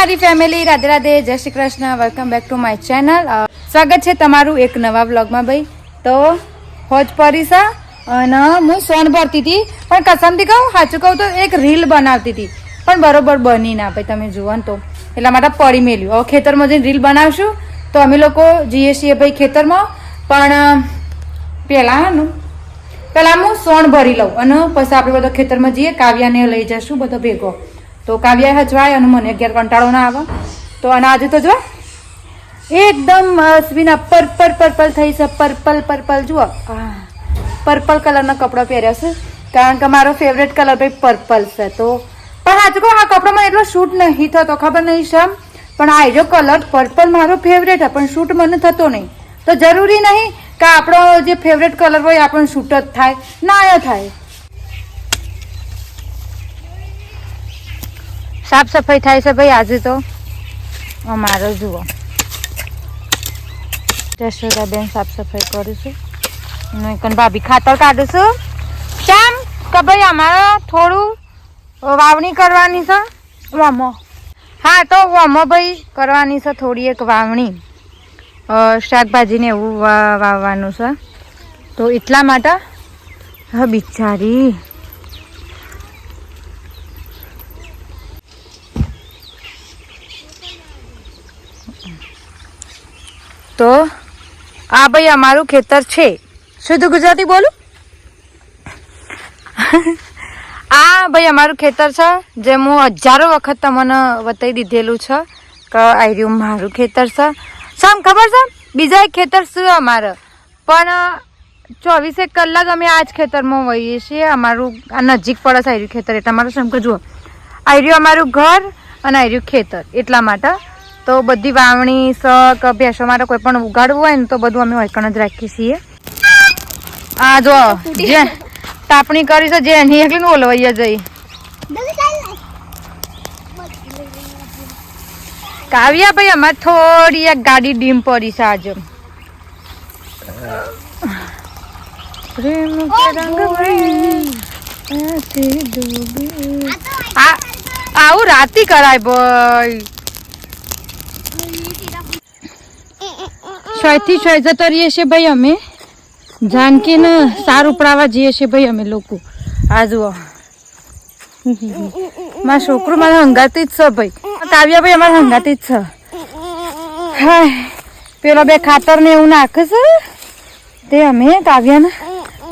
મારી ફેમિલી રાધે રાધે, જય Shri Krishna welcome back to my channel સ્વાગત છે તમારું એક નવા વ્લોગમાં ભાઈ. તો, હોજ પરીસા અને હું સોન ભરતી હતી. પણ કસમથી કહું, સાચું કહું તો એક રીલ બનાવતી હતી. પણ બરોબર બની ના ભાઈ, તમે જુઓ ને તો. એટલા માટે પડી મેલ્યું. હવે ખેતરમાં જઈને રીલ બનાવશું. તો અમે લોકો જઈએ છીએ ભાઈ ખેતરમાં. પણ પહેલાં પહેલાં હું સોણ ભરી લઉં. અને પછી આપણે બધા ખેતરમાં જઈએ, કાવ્યાને લઈ જશું, બધો ભેગો. તો કાવ્યા હજવાય અને મને અગિયાર કંટાળો ના આવે તો અને આજે તો જો, એકદમ અશ્વિના પર્પલ પર્પલ થઈ છે. પર્પલ પર્પલ, જુઓ. પર્પલ કલરના કપડાં પહેર્યા છે. કારણ કે મારો ફેવરેટ કલર ભાઈ પર્પલ છે. તો પણ કહું આ કપડામાં એટલો શૂટ નહીં થતો, ખબર નહીં શમ? પણ આ જો કલર પર્પલ મારો ફેવરેટ પણ શૂટ મને થતો નહીં. તો જરૂરી નહીં કે આપણો જે ફેવરેટ કલર હોય આપણને શૂટ જ થાય. ના થાય. સાફ સફાઈ થાય છે ભાઈ આજે તો. અમારો જુઓ. જશોદાબેન સાફ સફાઈ કરું છું. અને કન ભાભી ખાતર કાઢું છું. શ્યામ કે ભાઈ અમારે થોડું વાવણી કરવાની છે. વમો હા, તો વમો ભાઈ કરવાની છે થોડી એક વાવણી. શાકભાજીને એવું વાવવાનું છે. તો એટલા માટે, હા, બિચારી. તો આ ભાઈ અમારું ખેતર છે. શુદ્ધ ગુજરાતી બોલું. આ ભાઈ અમારું ખેતર છે જે હું હજારો વખત તમને બતાવી દીધેલું છે કે આ રહ્યું મારું ખેતર છે. સમ ખબર છે? બીજા એક ખેતર છે અમારે. પણ ચોવીસેક કલાક અમે આ જ ખેતરમાં વહીએ છીએ. અમારું આ નજીક પડે છે આ રહ્યું ખેતર. એટલે અમારું શું કે જુઓ આ રહ્યું અમારું ઘર અને આ રહ્યું ખેતર. એટલા માટે તો બધી વાવણી શક અભ્યાસ અમારે કોઈ પણ ઉગાડવું હોય ને તો બધું અમે વાયકણ જ રાખીએ છીએ. આ જો જે તાપણી કરી છે જે એની એકલી ઓલવાઈ જઈ. કાવ્યા ભાઈ અમારે થોડી એક ગાડી ડીમ પડી છે આજે. પ્રેમ આવું રાતી કરાય ભાઈ. છથી છ જતા રહીએ છીએ ભાઈ અમે. જાનકીને સાર ઉપડાવવા જઈએ છીએ ભાઈ અમે લોકો. આ જુઓ. મારા છોકરો મારા હંગાતી જ છે ભાઈ. કાવ્યા ભાઈ અમારા હંગાતી જ છે. હા પેલો બે ખાતર ને એવું નાખે છે. તે અમે કાવ્યાને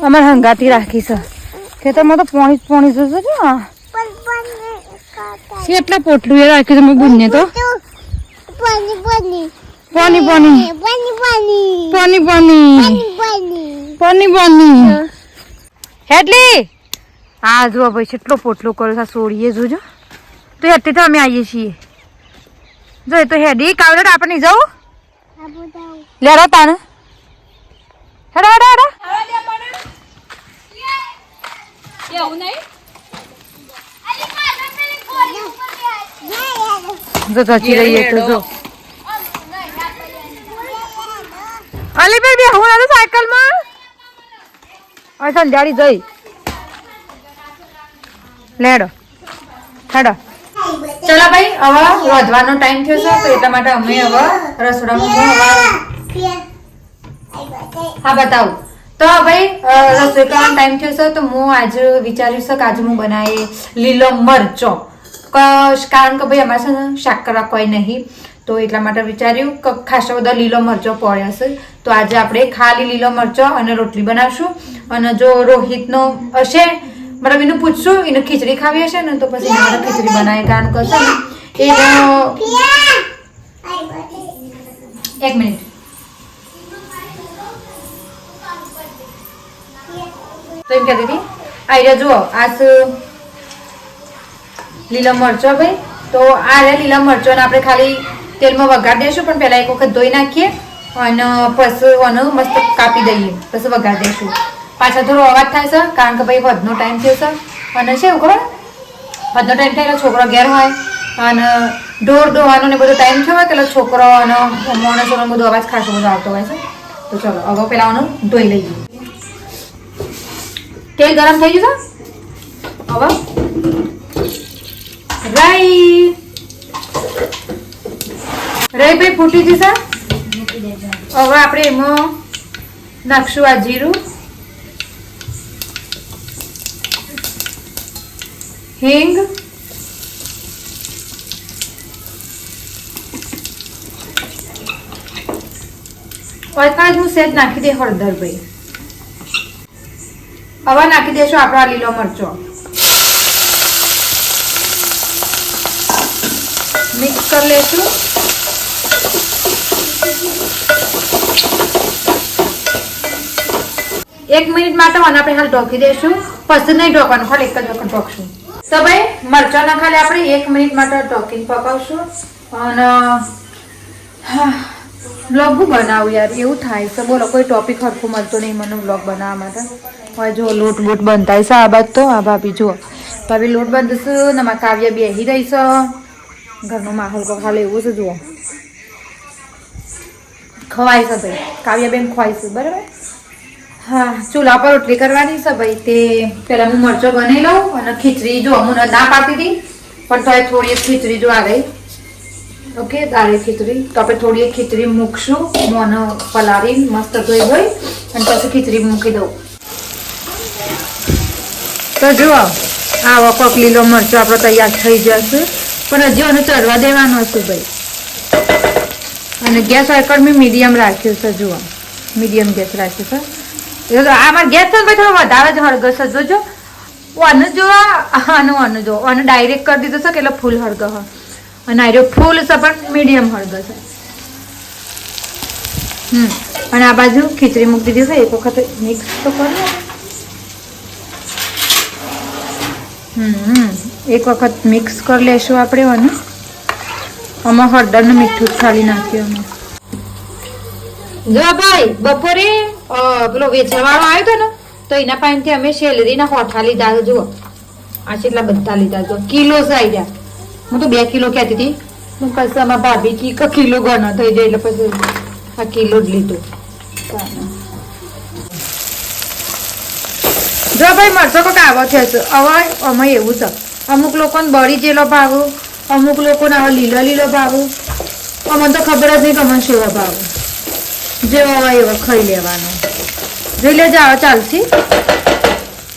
અમારે હંગાતી રાખી છે. ખેતરમાં તો પોણી પોણી જશે છે કેટલા પોટલું એ રાખ્યું છે મેં બુનને તો. Pony Pony. Pony Pony Bunny. Pony Pony હેડલી! હા જુઓ ભાઈ કેટલો પોટલો કરો છે આ સોડીએ જોજો. તો હેડતી તો અમે આવીએ છીએ. જો તો હેડી કાવડે આપણે નહીં જવું. લેરો તાને હેડો હેડો હેડો જો જચી રહીએ તો જો. અલી બેન બે સાયકલમાં હવે સંજાડી જઈ. લેડો. હેડો. ચલો ભાઈ, હવે રોધવાનો ટાઈમ થયો છે, તો એટલા માટે અમે હવે રસોડામાં હવે હા, બતાવું. તો ભાઈ રસોઈ કરવાનો ટાઈમ થયો છે, તો હું આજે વિચાર્યું છે કે આજે હું બનાવી લીલો મરચો. કારણ કે ભાઈ અમારે છે ને શાક કોઈ નહીં. તો એટલા માટે વિચાર્યું કે ખાસા બધા લીલો મરચો પડ્યો છે તો આજે આપણે ખાલી લીલો મરચો અને રોટલી બનાવશું. અને જો રોહિતનો હશે મતલબ એનું પૂછશું, એને ખીચડી ખાવી હશે ને તો પછી મારે ખીચડી બનાવી કારણ કરશે. એનો એક મિનિટ. તો એમ કહેતી હતી આઈડિયા જુઓ આ લીલો મરચો ભાઈ. તો આ લીલા મરચો ને આપણે ખાલી તેલમાં વઘાર દઈશું પણ પહેલાં એક વખત ધોઈ નાખીએ અને પછી આને મસ્ત કાપી દઈએ, પછી વઘાર દઈશું પાછા થોડો અવાજ થાય છે, કારણ કે ભાઈ વધનો ટાઈમ થયો છે. અને છે એવું ખબર? વધનો ટાઈમ થાય એટલે છોકરો ઘેર હોય અને ઢોર દોવાનો ને બધો ટાઈમ થયો હોય એટલે છોકરો અને માણસોનો બધો અવાજ ખાસો બધો આવતો હોય છે. તો ચલો, હવે પેલા આનું ધોઈ લઈએ. તેલ ગરમ થઈ ગયું છે? હવે? રાઈ રહીભાઈ ફૂટી જશે હવે આપણે એમાં નાખશું આ જીરું. હિંગ. જ હું સેજ નાખી દે હળદર ભાઈ. હવે નાખી દેશું આપણો લીલો મરચો. મિક્સ કરી લેશું. એક મિનિટ માટે મને આપણે હાલ ઢોકી દઈશું. પછી નહીં ઢોકવાનું, ખાલી એક જ વખત ઢોકશું. તો ભાઈ મરચાંના ખાલી આપણે એક મિનિટ માટે ઢોકીને પકાવશું. અને બ્લોગ હું બનાવું યાર, એવું થાય. છે બોલો, કોઈ ટોપિક હરખું મળતો નહીં મને બ્લોગ બનાવવા માટે. હવે જો, લોટ બોટ બનતા છે, આ બાદ તો, આ ભાભી જુઓ. ભાભી લોટ બંધશું ને કાવ્ય બેહી રહી છે. ઘરનો માહોલ ખાલી એવું છે, જુઓ. ખવાય છે ભાઈ. કાવ્યાબેન ખવાય છે, બરાબર? હા, ચૂલા પર રોટલી કરવાની છે ભાઈ. તે પેલા હું મરચો બનાવી લઉં અને ખીચડી, જો હું ના પાડતી હતી, પણ તો થોડી ખીચડી જો આવે ઓકે, દાળે ખીચડી. તો આપણે થોડી ખીચડી મૂકશું. મોન પલાળી મસ્ત ધોઈ ધોઈ અને પછી ખીચડી મૂકી દઉં. તો જુઓ આવો કોક મરચો આપણો તૈયાર થઈ જશે. પણ હજી આને ચડવા દેવાનો છે ભાઈ. અને ગેસ આગળ મેં મીડિયમ રાખ્યું છે, જુઓ. મીડિયમ ગેસ રાખ્યું છે. આમાં ગેસ છે થોડો વધારે જ હળગસ છે જોજો ઓને જો, આનું આનું જો. આને ડાયરેક્ટ કરી દીધું છે કે એટલે ફૂલ હળગ અને આર્યો ફૂલ છે પણ મીડિયમ હળગ છે હમ. અને આ બાજુ ખીચડી મૂકી દીધી છે. એક વખત મિક્સ તો કરો હમ એક વખત મિક્સ કરી લેશું આપણે આને. આમાં હળદરનું મીઠું છાલી નાખ્યું અમે. જો ભાઈ, બપોરે પેલો વેચવાવાળો આવ્યો હતો ને, તો એના પાસેથી અમે શેલરીના હોઠા લીધા જુઓ. આ કેટલા બધા લીધા, જો કિલો આવી ગયા હું તો બે કિલો કહેતી હતી. હું કશું આમાં ભાભી કી કિલો ગણો થઈ જાય, એટલે પછી આ કિલો જ લીધું. જો ભાઈ મરચો કોક આવો છે હવે અમે એવું છે. અમુક લોકોને બળી જેલો ભાવ અમુક લોકોને આવા લીલો લીલો ભાવ. અમને તો ખબર જ નહીં કે અમને શેવો ભાવ. જેવો હોય એવો ખાઈ લેવાનો. જોઈ લે જાવ ચાલશે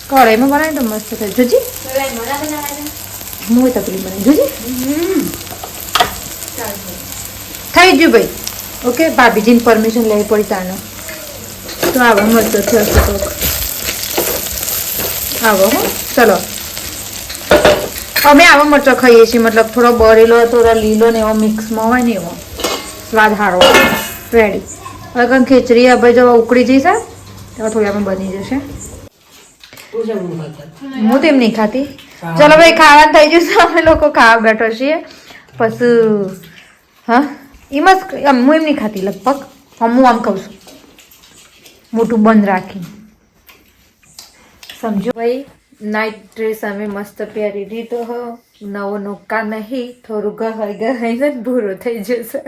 કઢાઈમાં બનાવી તો મસ્ત થાય. જોજી. હું તકલીફ બનાવી. જોજી. થઈ ગયું ભાઈ. ઓકે, ભાભીજીને પરમિશન લેવી પડી તાનો. તો આવો, મસ્ત થશે તો. આવો હો. ચલો. અમે આવા મરચો ખાઈએ છીએ મતલબ થોડો બરેલો થોડો લીલો ને એવો મિક્સમાં હોય ને એવો. સ્વાદ સારો રેડી હવે કંઈ ખીચડી હવે જો ઉકળી જઈશે તો થોડી આપણે બની જશે. હું તેમ નહીં ખાતી. ચલો ભાઈ ખાવાનું થઈ જશે અમે લોકો ખાવા બેઠો છીએ. પછી હા એમ જ હું એમ નહીં ખાતી લગભગ. હું આમ કહું છું. મોટું બંધ રાખી સમજો? ભાઈ નાઇટ ડ્રેસ અમે મસ્ત પહેરી લીધો હો. નવો નોકા નહીં, થોડું ગહાઈ ગહાઈને જ ભૂરો થઈ જશે.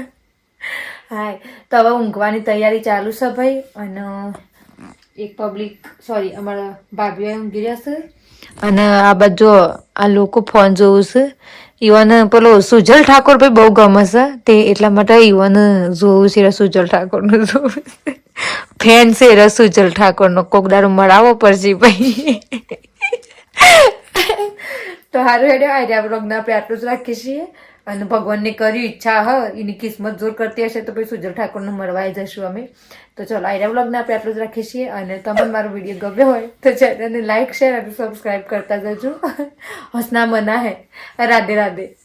હાય, તો હવે ઊંઘવાની તૈયારી ચાલુ છે ભાઈ. અને એક પબ્લિક સોરી અમારા ભાભીઓ ઊંઘી રહ્યા છે. અને આ બાજુ આ લોકો ફોન જોવું છે. ઈવન પેલો સુજલ ઠાકોર ભાઈ બહુ ગમે છે. તે એટલા માટે ઈવન જોવું છે સુજલ ઠાકોરનું જોવું ફેન છે સુજલ ઠાકોરનો. કોક મળાવો પડશે ભાઈ. તો હારું હેડ્યો આર્યા બ્લોગને આપણે આટલું જ રાખીએ છીએ. અને ભગવાનને કરી ઈચ્છા, હ, એની કિસ્મત જોર કરતી હશે તો પછી સુજલ ઠાકોરને મળવાઈ જશું અમે. તો ચલો આર્યા બ્લોગને આપણે આટલું જ રાખીએ છીએ. અને તમને મારો વીડિયો ગમ્યો હોય, તો ચેનલને લાઈક, શેર અને સબસ્ક્રાઈબ કરતા જજો. હસના મના હે. રાધે રાધે.